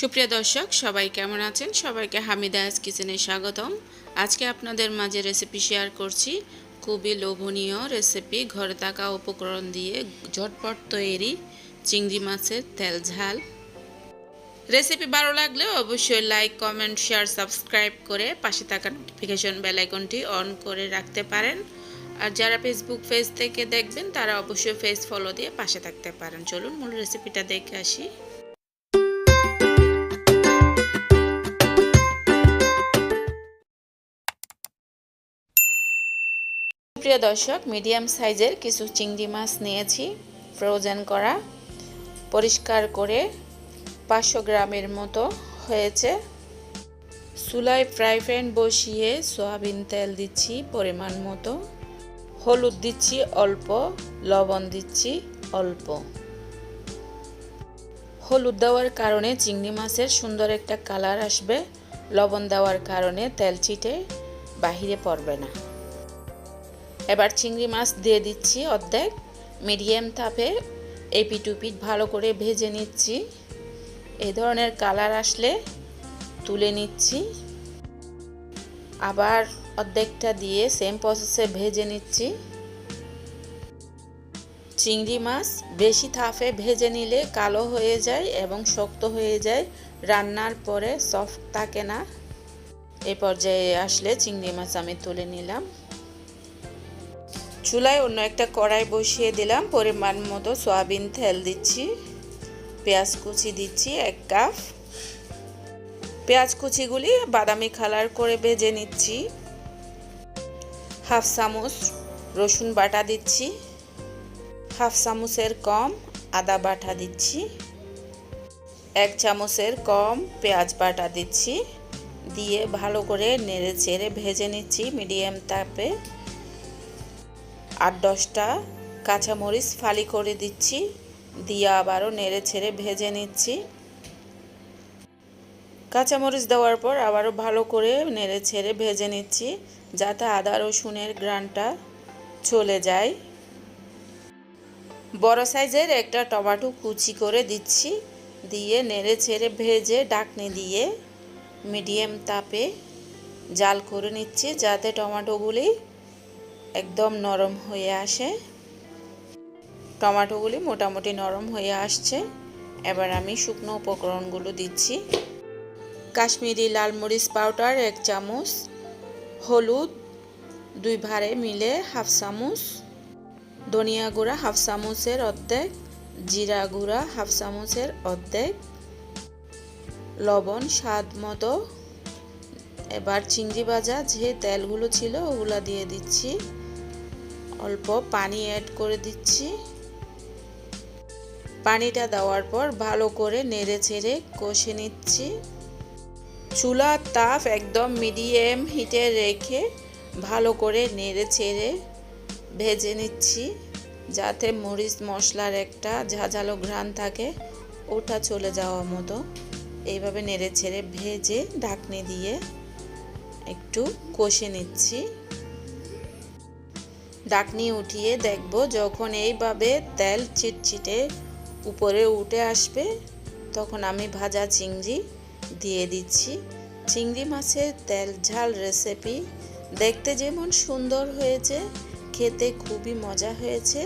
সুপ্রিয় দর্শক, সবাই কেমন আছেন? সবাইকে হামিদায়াস কিচেনে স্বাগতম। আজকে আপনাদের মাঝে রেসিপি শেয়ার করছি। খুবই লোভনীয় রেসিপি ঘরে থাকা উপকরণ দিয়ে ঝটপট তৈরি চিংড়ি মাছের তেল ঝাল। রেসিপি ভালো লাগলে অবশ্যই লাইক কমেন্ট শেয়ার সাবস্ক্রাইব করে পাশে থাকা নোটিফিকেশন বেল আইকনটি অন করে রাখতে পারেন। আর যারা ফেসবুক পেজ থেকে দেখবেন, তারা অবশ্যই ফেস ফলো দিয়ে পাশে থাকতে পারেন। চলুন মূল রেসিপিটা দেখে আসি। প্রিয় দর্শক, মিডিয়াম সাইজের কিছু চিংড়ি মাছ নিয়েছি ফ্রোজেন করা, পরিষ্কার করে পাঁচশো গ্রামের মতো হয়েছে। চুলায় ফ্রাই প্যান বসিয়ে সয়াবিন তেল দিচ্ছি পরিমাণ মতো। হলুদ দিচ্ছি অল্প, লবণ দিচ্ছি অল্প। হলুদ দেওয়ার কারণে চিংড়ি মাছের সুন্দর একটা কালার আসবে। লবণ দেওয়ার কারণে তেল চিটে বাহিরে পড়বে না। এবার চিংড়ি মাছ দিয়ে দিচ্ছি অর্ধেক। মিডিয়াম তাপে এপিট উপিট ভালো করে ভেজে নিচ্ছি। এই ধরনের কালার আসলে তুলে নিচ্ছি। আবার অর্ধেকটা দিয়ে সেম প্রসেসে ভেজে নিচ্ছি। চিংড়ি মাছ বেশি তাপে ভেজে নিলে কালো হয়ে যায় এবং শক্ত হয়ে যায়। রান্নার পরে সফট থাকে না। এ পর্যায়ে আসলে চিংড়ি মাছ আমি তুলে নিলাম। চুলায় অন্য একটা কড়াই বসিয়ে দিলাম। পরিমাণ মতো সয়াবিন তেল দিচ্ছি, পেঁয়াজ কুচি দিচ্ছি এক কাপ। পেঁয়াজ কুচিগুলি বাদামি কালার করে ভেজে নিচ্ছি। হাফ চামচ রসুন বাটা দিচ্ছি। হাফ চামচের কম আদা বাটা দিচ্ছি। এক চামচের কম পেঁয়াজ বাটা দিচ্ছি। দিয়ে ভালো করে নেড়ে চেড়ে ভেজে নিচ্ছি মিডিয়াম তাপে। আট দশটা কাঁচামরিচ ফালি করে দিচ্ছি, দিয়ে আবারও নেড়ে ছেড়ে ভেজে নিচ্ছি। কাঁচামরিচ দেওয়ার পর আবারও ভালো করে নেড়ে ছেড়ে ভেজে নিচ্ছি, যাতে আদা, রসুনের গ্রানটা চলে যায়। বড় সাইজের একটা টমাটো কুচি করে দিচ্ছি, দিয়ে নেড়ে ছেড়ে ভেজে ডাকনি দিয়ে মিডিয়াম তাপে জাল করে নিচ্ছি, যাতে টমাটোগুলি একদম নরম হয়ে আসে। টমাটোগুলি মোটামুটি নরম হয়ে আসছে। এবার আমি শুকনো উপকরণগুলো দিচ্ছি। কাশ্মীরি লাল মরিচ পাউডার এক চামচ, হলুদ দুই ভারে মিলে হাফ চামচ, ধনিয়া গুঁড়া হাফ চামচের অর্ধেক, জিরা গুঁড়া হাফ চামচের অর্ধেক, লবণ স্বাদ মতো। এবার চিংড়ি ভাজা যে তেলগুলো ছিল ওগুলো দিয়ে দিচ্ছি। অল্প পানি অ্যাড করে দিচ্ছি। পানিটা দেওয়ার পর ভালো করে নেড়ে ছেড়ে কষে নিচ্ছি। চুলার তাপ একদম মিডিয়াম হিটে রেখে ভালো করে নেড়ে ছেড়ে ভেজে নিচ্ছি, যাতে মরিচ মশলার একটা ঝাঁঝালো ঘ্রাণ থাকে, ওটা চলে যাওয়া মতো। এইভাবে নেড়ে ছেড়ে ভেজে ঢাকনি দিয়ে একটু কষে নিচ্ছি। ডাকনি উঠিয়ে দেখব, যখন এইভাবে তেল চিটচিটে উপরে উঠে আসবে, তখন আমি ভাজা চিংড়ি দিয়ে দিচ্ছি। চিংড়ি মাছের তেল ঝাল রেসিপি দেখতে যেমন সুন্দর হয়েছে, খেতে খুবই মজা হয়েছে।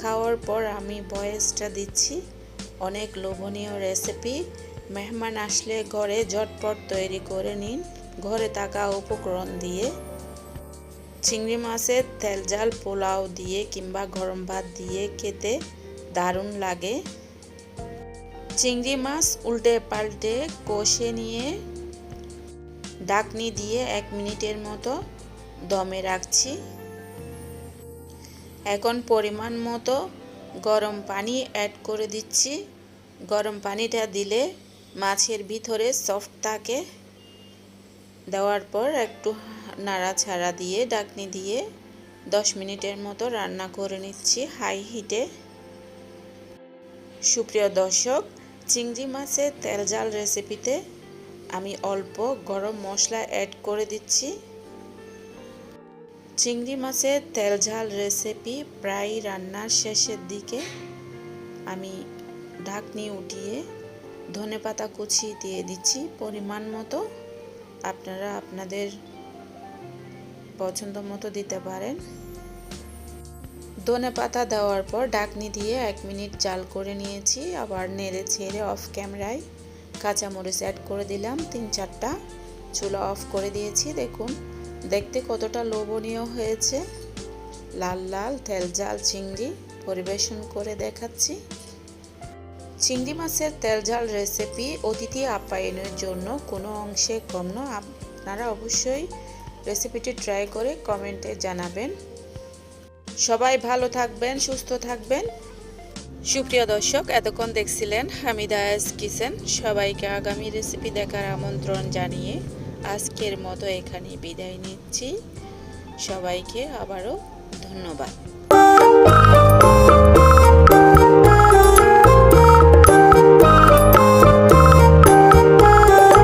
খাওয়ার পর আমি বয়েসটা দিচ্ছি। অনেক লোভনীয় রেসিপি মেহমান আসলে ঘরে ঝটপট তৈরি করে নিন। ঘরে থাকা উপকরণ দিয়ে। চিংড়ি মাছের তেল জাল পোলাও দিয়ে কিংবা গরম ভাত দিয়ে খেতে দারুণ লাগে। চিংড়ি মাছ উল্টে পাল্টে কষে নিয়ে ডাকনি দিয়ে এক মিনিটের মতো দমে রাখছি। এখন পরিমাণ মতো গরম পানি অ্যাড করে দিচ্ছি। গরম পানিটা দিলে মাছের ভিতরে সফট থাকে। দেওয়ার পর একটু নাড়াছাড়া দিয়ে, ডাকনি দিয়ে দশ মিনিটের মতো রান্না করে নিচ্ছি হাই হিটে। সুপ্রিয় দর্শক, চিংড়ি মাছের তেল জাল রেসিপিতে আমি অল্প গরম মশলা অ্যাড করে দিচ্ছি। চিংড়ি মাছের তেল ঝাল রেসিপি প্রায় রান্নার শেষের দিকে আমি ঢাকনি উঠিয়ে ধনে পাতা কুচি দিয়ে দিচ্ছি পরিমাণ মতো। আপনারা আপনাদের পছন্দ মতো দিতে পারেন। ধনে পাতা দেওয়ার পর ডাকনি দিয়ে এক মিনিট জাল করে নিয়েছি। আবার নেড়ে ছেড়ে অফ ক্যামেরায় কাঁচামরিচ অ্যাড করে দিলাম। তিন চারটা চুলা অফ করে দিয়েছি। দেখুন, দেখতে কতটা লোভনীয় হয়েছে। লাল লাল, তেল জাল, চিংড়ি পরিবেশন করে দেখাচ্ছি। চিংড়ি মাছের তেল ঝাল রেসিপি অতিথি আপ্যায়নের জন্য কোনো অংশে কম না আপনারা অবশ্যই রেসিপিটি ট্রাই করে কমেন্টে জানাবেন। সবাই ভালো থাকবেন, সুস্থ থাকবেন। সুপ্রিয় দর্শক, এতক্ষণ দেখছিলেন হামিদায়াস কিচেন সবাইকে আগামী রেসিপি দেখার আমন্ত্রণ জানিয়ে আজকের মতো এখানে বিদায় নিচ্ছি। সবাইকে আবারও ধন্যবাদ।